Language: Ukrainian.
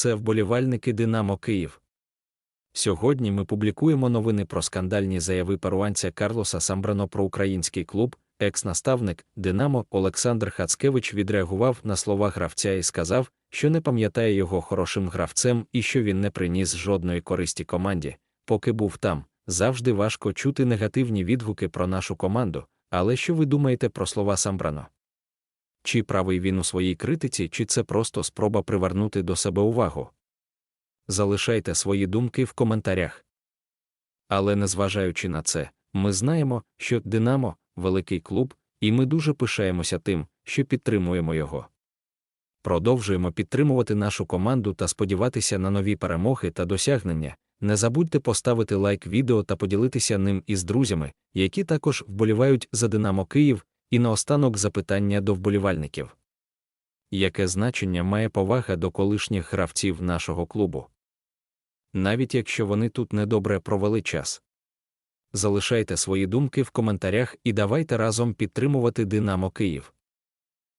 це вболівальники Динамо Київ. Сьогодні ми публікуємо новини про скандальні заяви перуанця Карлоса Самбрано про український клуб. Екс-наставник Динамо Олександр Хацкевич відреагував на слова гравця і сказав, що не пам'ятає його хорошим гравцем і що він не приніс жодної користі команді, поки був там. Завжди важко чути негативні відгуки про нашу команду. Але що ви думаєте про слова Самбрано? Чи правий він у своїй критиці, чи це просто спроба привернути до себе увагу? Залишайте свої думки в коментарях. Але незважаючи на це, ми знаємо, що Динамо великий клуб, і ми дуже пишаємося тим, що підтримуємо його. Продовжуємо підтримувати нашу команду та сподіватися на нові перемоги та досягнення. Не забудьте поставити лайк відео та поділитися ним із друзями, які також вболівають за Динамо Київ, і наостанок запитання до вболівальників. Яке значення має повага до колишніх гравців нашого клубу? Навіть якщо вони тут недобре провели час. Залишайте свої думки в коментарях і давайте разом підтримувати Динамо Київ.